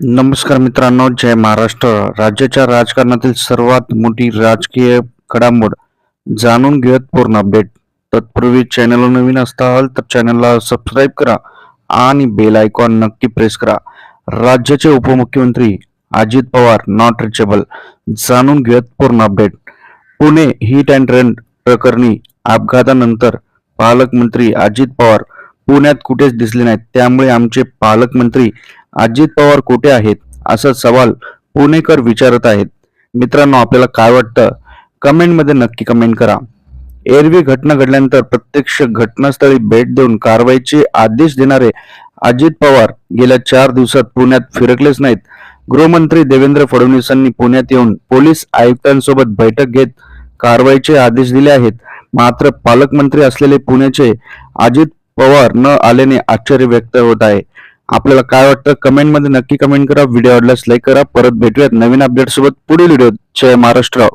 नमस्कार मित्रांनो जय महाराष्ट्र. राज्याच्या राजकारणातील सर्वात मोठी राजकीय घडामोड जाणून घेत पूर्ण अपडेट. तत्पूर्वी चॅनलवर नवीन असताल तर चॅनलला सबस्क्राईब करा आणि बेल आयकॉन नक्की प्रेस करा. राज्याचे उपमुख्यमंत्री अजित पवार नॉट रिचेबल जाणून घेत पूर्ण update. Pune hit and run प्रकरणी अपघातानंतर पालकमंत्री अजित पवार पुण्यात कुठेच दिसले नाहीत. त्यामुळे आमचे पालकमंत्री अजित पवार कुठे आहेत असा सवाल पुणेकर विचारत आहेत. मित्रांनो आपल्याला काय वाटतं? कमेंटमध्ये नक्की कमेंट करा. एरवी घटना घडल्यानंतर प्रत्यक्ष घटनास्थळी भेट देऊन कारवाईचे आदेश देणारे अजित पवार गेल्या चार दिवसात पुण्यात फिरकलेच नाहीत. गृहमंत्री देवेंद्र फडणवीसांनी पुण्यात येऊन पोलीस आयुक्तांसोबत बैठक घेत कारवाईचे आदेश दिले आहेत. मात्र पालकमंत्री असलेले पुण्याचे अजित पवार न आल्याने आश्चर्य व्यक्त होत आहे. आपल्याला काय वाटतं? कमेंटमध्ये नक्की कमेंट करा. व्हिडिओ आवडल्यास लाईक करा. परत भेटूयात नवीन अपडेट सोबत पुढील व्हिडिओ जय महाराष्ट्र.